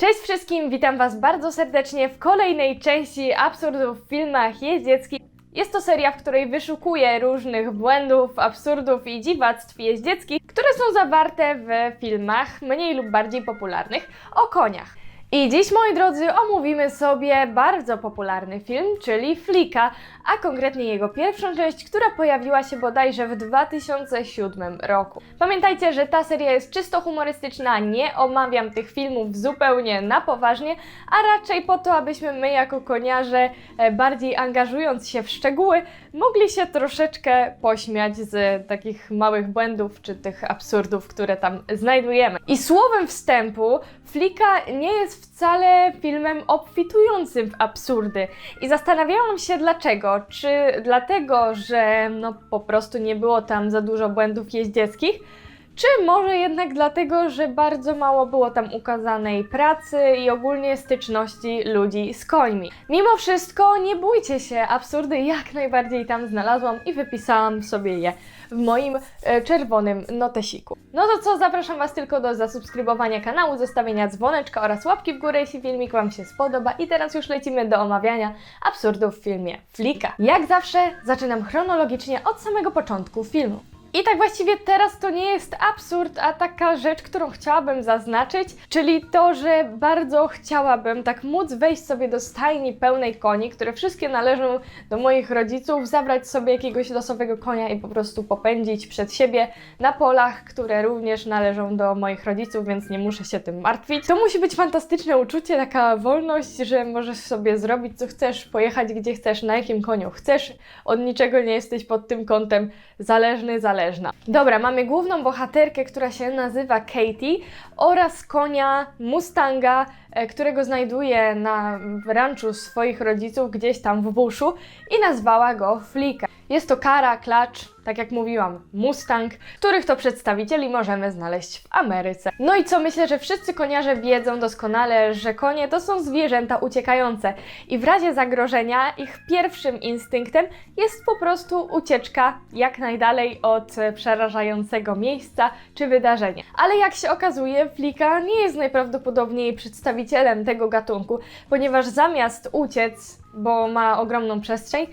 Cześć wszystkim, witam Was bardzo serdecznie w kolejnej części absurdów w filmach jeździeckich. Jest to seria, w której wyszukuję różnych błędów, absurdów i dziwactw jeździeckich, które są zawarte w filmach mniej lub bardziej popularnych o koniach. I dziś, moi drodzy, omówimy sobie bardzo popularny film, czyli Flika, a konkretnie jego pierwszą część, która pojawiła się bodajże w 2007 roku. Pamiętajcie, że ta seria jest czysto humorystyczna, nie omawiam tych filmów zupełnie na poważnie, a raczej po to, abyśmy my jako koniarze, e, bardziej angażując się w szczegóły, mogli się troszeczkę pośmiać z takich małych błędów czy tych absurdów, które tam znajdujemy. I słowem wstępu, Flika nie jest wcale filmem obfitującym w absurdy. I zastanawiałam się dlaczego. Czy dlatego, że no po prostu nie było tam za dużo błędów jeździeckich, czy może jednak dlatego, że bardzo mało było tam ukazanej pracy i ogólnie styczności ludzi z końmi. Mimo wszystko nie bójcie się, absurdy jak najbardziej tam znalazłam i wypisałam sobie je w moim e, czerwonym notesiku. No to co, zapraszam Was tylko do zasubskrybowania kanału, zostawienia dzwoneczka oraz łapki w górę, jeśli filmik Wam się spodoba. I teraz już lecimy do omawiania absurdów w filmie Flika. Jak zawsze zaczynam chronologicznie od samego początku filmu. I tak właściwie teraz to nie jest absurd, a taka rzecz, którą chciałabym zaznaczyć, czyli to, że bardzo chciałabym tak móc wejść sobie do stajni pełnej koni, które wszystkie należą do moich rodziców, zabrać sobie jakiegoś losowego konia i po prostu popędzić przed siebie na polach, które również należą do moich rodziców, więc nie muszę się tym martwić. To musi być fantastyczne uczucie, taka wolność, że możesz sobie zrobić co chcesz, pojechać gdzie chcesz, na jakim koniu chcesz, od niczego nie jesteś pod tym kątem zależny, Dobra, mamy główną bohaterkę, która się nazywa Katie oraz konia Mustanga, którego znajduje na ranczu swoich rodziców gdzieś tam w buszu i nazwała go Flika. Jest to kara, klacz, tak jak mówiłam, Mustang, których to przedstawicieli możemy znaleźć w Ameryce. No i co myślę, że wszyscy koniarze wiedzą doskonale, że konie to są zwierzęta uciekające i w razie zagrożenia ich pierwszym instynktem jest po prostu ucieczka jak najdalej od e, przerażającego miejsca czy wydarzenia. Ale jak się okazuje, Flika nie jest najprawdopodobniej przedstawicielem tego gatunku, ponieważ zamiast uciec, bo ma ogromną przestrzeń,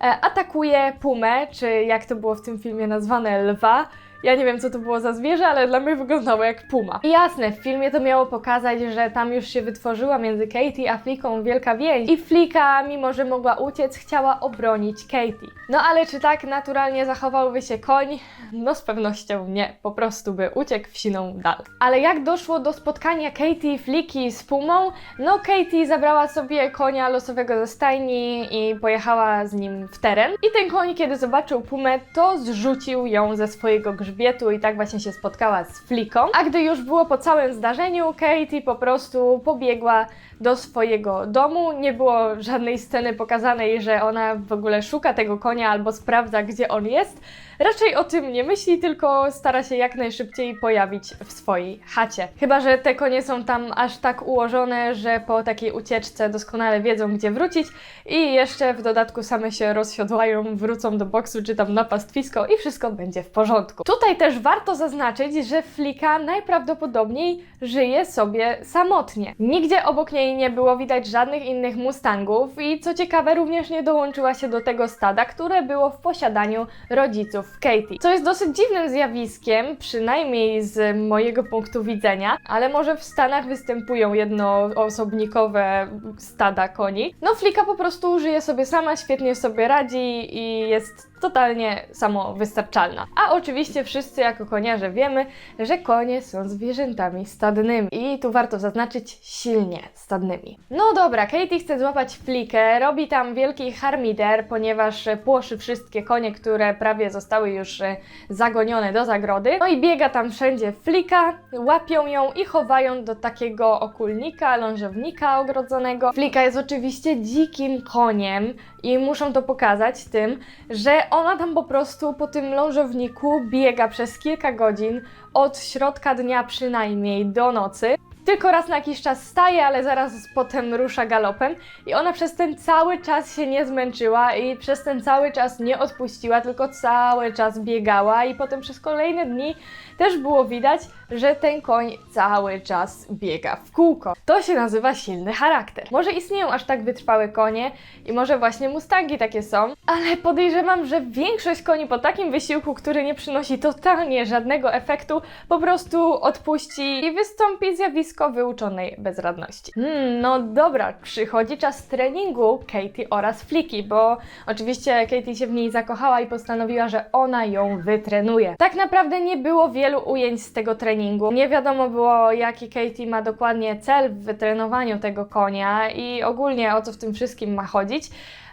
e, atakuje pumę, czy jak to było w tym filmie nazwane, lwa. Ja nie wiem, co to było za zwierzę, ale dla mnie wyglądało jak puma. I jasne, w filmie to miało pokazać, że tam już się wytworzyła między Katie a Fliką wielka więź. I Flika, mimo że mogła uciec, chciała obronić Katie. No ale czy tak naturalnie zachowałby się koń? No z pewnością nie. Po prostu by uciekł w siną dal. Ale jak doszło do spotkania Katie i Fliki z pumą? No Katie zabrała sobie konia losowego ze stajni i pojechała z nim w teren. I ten koń, kiedy zobaczył pumę, to zrzucił ją ze swojego grzbietu i tak właśnie się spotkała z Fliką. A gdy już było po całym zdarzeniu, Katie po prostu pobiegła do swojego domu. Nie było żadnej sceny pokazanej, że ona w ogóle szuka tego konia albo sprawdza, gdzie on jest. Raczej o tym nie myśli, tylko stara się jak najszybciej pojawić w swojej chacie. Chyba, że te konie są tam aż tak ułożone, że po takiej ucieczce doskonale wiedzą, gdzie wrócić i jeszcze w dodatku same się rozsiodłają, wrócą do boksu czy tam na pastwisko i wszystko będzie w porządku. Tutaj też warto zaznaczyć, że Flika najprawdopodobniej żyje sobie samotnie. Nigdzie obok niej nie było widać żadnych innych Mustangów i co ciekawe również nie dołączyła się do tego stada, które było w posiadaniu rodziców Katie. Co jest dosyć dziwnym zjawiskiem, przynajmniej z mojego punktu widzenia, ale może w Stanach występują jednoosobnikowe stada koni. No Flika po prostu żyje sobie sama, świetnie sobie radzi i jest totalnie samowystarczalna. A oczywiście wszyscy jako koniarze wiemy, że konie są zwierzętami stadnymi. I tu warto zaznaczyć silnie stadnymi. No dobra, Katie chce złapać flikę, robi tam wielki harmider, ponieważ płoszy wszystkie konie, które prawie zostały już e, zagonione do zagrody. No i biega tam wszędzie flika, łapią ją i chowają do takiego okulnika, lążownika ogrodzonego. Flika jest oczywiście dzikim koniem i muszą to pokazać tym, że ona tam po prostu po tym lążowniku biega przez kilka godzin, od środka dnia przynajmniej do nocy. Tylko raz na jakiś czas staje, ale zaraz potem rusza galopem. I ona przez ten cały czas się nie zmęczyła i przez ten cały czas nie odpuściła, tylko cały czas biegała i potem przez kolejne dni też było widać, że ten koń cały czas biega w kółko. To się nazywa silny charakter. Może istnieją aż tak wytrwałe konie i może właśnie mustangi takie są, ale podejrzewam, że większość koni po takim wysiłku, który nie przynosi totalnie żadnego efektu, po prostu odpuści i wystąpi zjawisko wyuczonej bezradności. Hmm, no dobra, przychodzi czas treningu Katie oraz Fliki, bo oczywiście Katie się w niej zakochała i postanowiła, że ona ją wytrenuje. Tak naprawdę nie było wielu ujęć z tego treningu. Nie wiadomo było, jaki Katie ma dokładnie cel w wytrenowaniu tego konia i ogólnie o co w tym wszystkim ma chodzić,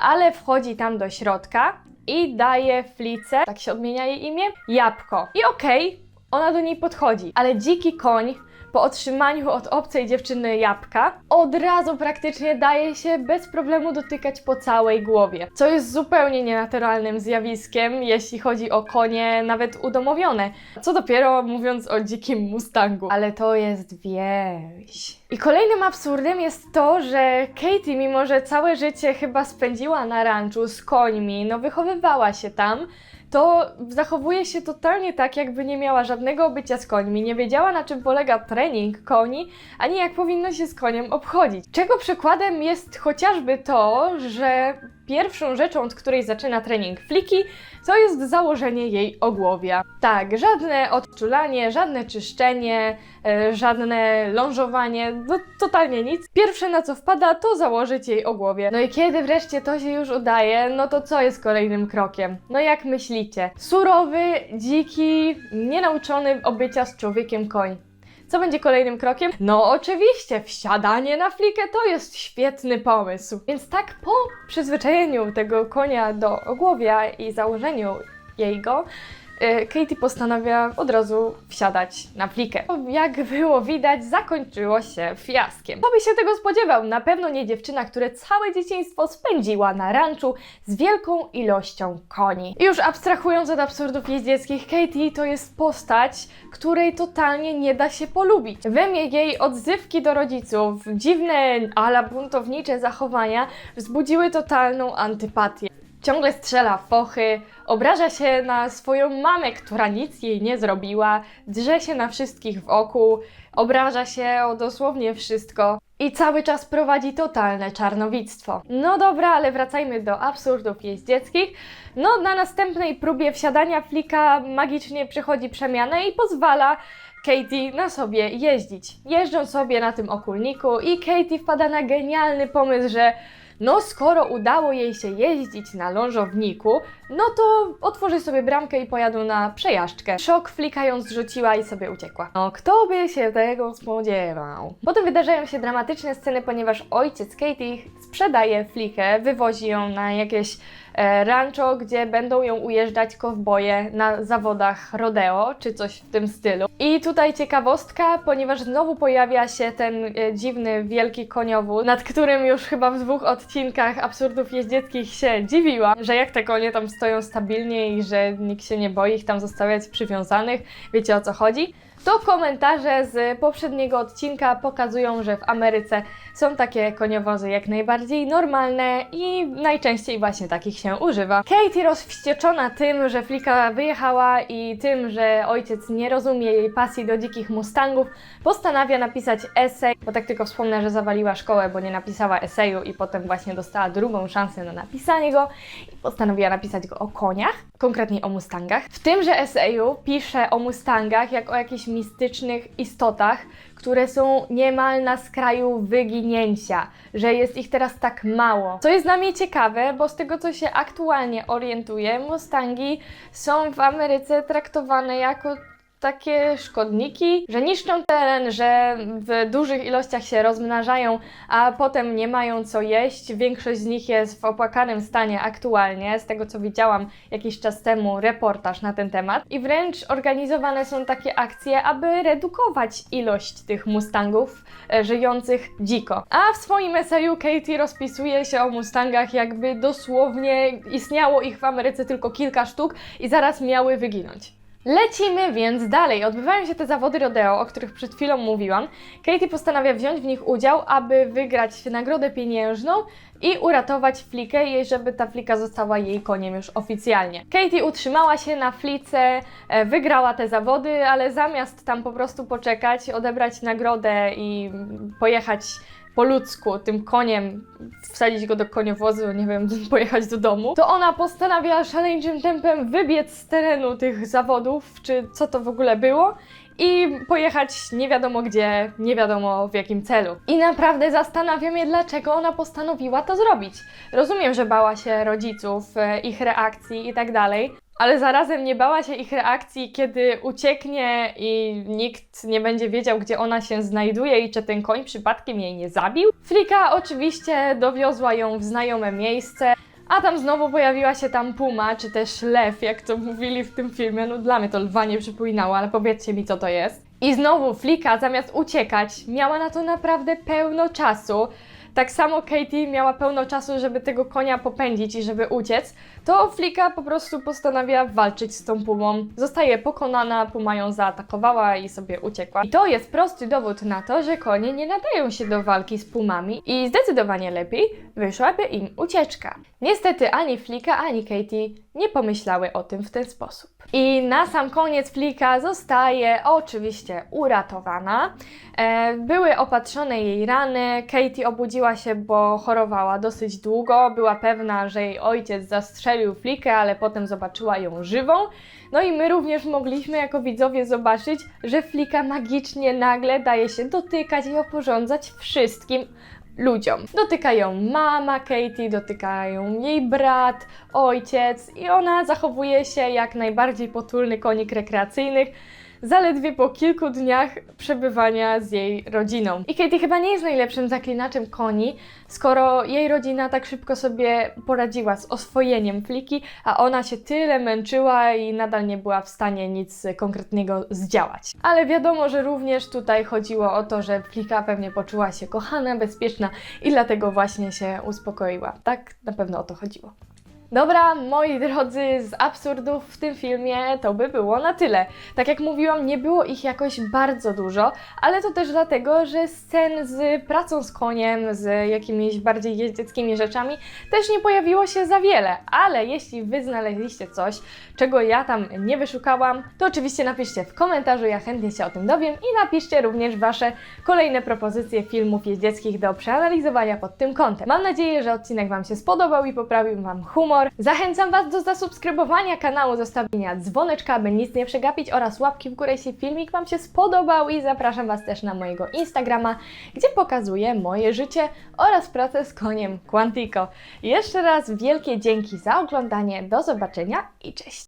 ale wchodzi tam do środka i daje Flice, tak się odmienia jej imię, jabłko. I okej, ona do niej podchodzi, ale dziki koń po otrzymaniu od obcej dziewczyny jabłka od razu praktycznie daje się bez problemu dotykać po całej głowie, co jest zupełnie nienaturalnym zjawiskiem, jeśli chodzi o konie nawet udomowione. Co dopiero mówiąc o dzikim mustangu. Ale to jest wieś. I kolejnym absurdem jest to, że Katie, mimo że całe życie chyba spędziła na ranczu z końmi, no wychowywała się tam, to zachowuje się totalnie tak, jakby nie miała żadnego obycia z końmi, nie wiedziała na czym polega trening koni, ani jak powinno się z koniem obchodzić. Czego przykładem jest chociażby to, że pierwszą rzeczą, od której zaczyna trening Fliki, to jest założenie jej ogłowia. Tak, żadne odczulanie, żadne czyszczenie, e, żadne lążowanie, no totalnie nic. Pierwsze na co wpada, to założyć jej ogłowie. No i kiedy wreszcie to się już udaje, no to co jest kolejnym krokiem? No jak myślicie? Surowy, dziki, nienauczony obycia z człowiekiem koń. Co będzie kolejnym krokiem? No oczywiście, wsiadanie na flikę to jest świetny pomysł. Więc tak po przyzwyczajeniu tego konia do ogłowia i założeniu jego, Katie postanawia od razu wsiadać na flikę. Jak było widać, zakończyło się fiaskiem. Kto by się tego spodziewał? Na pewno nie dziewczyna, która całe dzieciństwo spędziła na ranczu z wielką ilością koni. Już abstrahując od absurdów jeździeckich, Katie to jest postać, której totalnie nie da się polubić. We mnie jej odzywki do rodziców, dziwne ala buntownicze zachowania wzbudziły totalną antypatię. Ciągle strzela fochy, obraża się na swoją mamę, która nic jej nie zrobiła, drze się na wszystkich wokół, obraża się o dosłownie wszystko i cały czas prowadzi totalne czarnowictwo. No dobra, ale wracajmy do absurdów jeździeckich. No, na następnej próbie wsiadania flika magicznie przychodzi przemianę i pozwala Katie na sobie jeździć. Jeżdżą sobie na tym okulniku i Katie wpada na genialny pomysł, że no skoro udało jej się jeździć na lążowniku, no to otworzy sobie bramkę i pojadą na przejażdżkę. Szok flika ją zrzuciła i sobie uciekła. No kto by się tego spodziewał? Potem wydarzają się dramatyczne sceny, ponieważ ojciec Katie sprzedaje flikę, wywozi ją na jakieś rancho, gdzie będą ją ujeżdżać kowboje na zawodach rodeo, czy coś w tym stylu. I tutaj ciekawostka, ponieważ znowu pojawia się ten e, dziwny, wielki koniowóz, nad którym już chyba w dwóch odcinkach absurdów jeździeckich się dziwiłam, że jak te konie tam stoją stabilnie i że nikt się nie boi ich tam zostawiać przywiązanych, wiecie o co chodzi? To komentarze z poprzedniego odcinka pokazują, że w Ameryce są takie koniowozy jak najbardziej normalne i najczęściej właśnie takich się używa. Katie rozwścieczona tym, że Flika wyjechała i tym, że ojciec nie rozumie jej pasji do dzikich mustangów, postanawia napisać esej, bo tak tylko wspomnę, że zawaliła szkołę, bo nie napisała eseju i potem właśnie dostała drugą szansę na napisanie go i postanowiła napisać go o koniach, konkretnie o mustangach. W tymże eseju pisze o mustangach jak o jakichś mistycznych istotach, które są niemal na skraju wyginięcia, że jest ich teraz tak mało. Co jest dla mnie ciekawe, bo z tego co się aktualnie orientuję, Mustangi są w Ameryce traktowane jako takie szkodniki, że niszczą teren, że w dużych ilościach się rozmnażają, a potem nie mają co jeść. Większość z nich jest w opłakanym stanie aktualnie, z tego co widziałam jakiś czas temu reportaż na ten temat. I wręcz organizowane są takie akcje, aby redukować ilość tych mustangów e, żyjących dziko. A w swoim eseju Katie rozpisuje się o mustangach, jakby dosłownie istniało ich w Ameryce tylko kilka sztuk i zaraz miały wyginąć. Lecimy więc dalej. Odbywają się te zawody rodeo, o których przed chwilą mówiłam. Katie postanawia wziąć w nich udział, aby wygrać nagrodę pieniężną i uratować flikę, jej, żeby ta flika została jej koniem już oficjalnie. Katie utrzymała się na flice, e, wygrała te zawody, ale zamiast tam po prostu poczekać, odebrać nagrodę i pojechać po ludzku tym koniem, wsadzić go do koniowozu, nie wiem, pojechać do domu, to ona postanawia szaleńczym tempem wybiec z terenu tych zawodów, czy co to w ogóle było, i pojechać nie wiadomo gdzie, nie wiadomo w jakim celu. I naprawdę zastanawiam się, dlaczego ona postanowiła to zrobić. Rozumiem, że bała się rodziców, e, ich reakcji i tak dalej, ale zarazem nie bała się ich reakcji, kiedy ucieknie i nikt nie będzie wiedział, gdzie ona się znajduje i czy ten koń przypadkiem jej nie zabił. Flika oczywiście dowiozła ją w znajome miejsce. A tam znowu pojawiła się tam puma, czy też lew, jak to mówili w tym filmie. No dla mnie to lwa nie przypominało, ale powiedzcie mi, co to jest. I znowu Flika, zamiast uciekać, miała na to naprawdę pełno czasu. Tak samo Katie miała pełno czasu, żeby tego konia popędzić i żeby uciec, to Flika po prostu postanawia walczyć z tą pumą. Zostaje pokonana, puma ją zaatakowała i sobie uciekła. I to jest prosty dowód na to, że konie nie nadają się do walki z pumami i zdecydowanie lepiej wyszłaby im ucieczka. Niestety ani Flika, ani Katie nie pomyślały o tym w ten sposób. I na sam koniec Flika zostaje oczywiście uratowana. E, były opatrzone jej rany. Katie obudziła się, bo chorowała dosyć długo. Była pewna, że jej ojciec zastrzelił Flikę, ale potem zobaczyła ją żywą. No i my również mogliśmy jako widzowie zobaczyć, że Flika magicznie nagle daje się dotykać i oporządzać wszystkim ludziom. Dotykają mama Katie, dotykają jej brat, ojciec i ona zachowuje się jak najbardziej potulny konik rekreacyjnych. Zaledwie po kilku dniach przebywania z jej rodziną. I Katie chyba nie jest najlepszym zaklinaczem koni, skoro jej rodzina tak szybko sobie poradziła z oswojeniem fliki, a ona się tyle męczyła i nadal nie była w stanie nic konkretnego zdziałać. Ale wiadomo, że również tutaj chodziło o to, że flika pewnie poczuła się kochana, bezpieczna i dlatego właśnie się uspokoiła. Tak na pewno o to chodziło. Dobra, moi drodzy, z absurdów w tym filmie to by było na tyle. Tak jak mówiłam, nie było ich jakoś bardzo dużo, ale to też dlatego, że scen z pracą z koniem, z jakimiś bardziej jeździeckimi rzeczami też nie pojawiło się za wiele. Ale jeśli Wy znaleźliście coś, czego ja tam nie wyszukałam, to oczywiście napiszcie w komentarzu, ja chętnie się o tym dowiem i napiszcie również Wasze kolejne propozycje filmów jeździeckich do przeanalizowania pod tym kątem. Mam nadzieję, że odcinek Wam się spodobał i poprawił Wam humor. Zachęcam Was do zasubskrybowania kanału, zostawienia dzwoneczka, aby nic nie przegapić oraz łapki w górę, jeśli filmik Wam się spodobał i zapraszam Was też na mojego Instagrama, gdzie pokazuję moje życie oraz pracę z koniem Quantico. Jeszcze raz wielkie dzięki za oglądanie, do zobaczenia i cześć!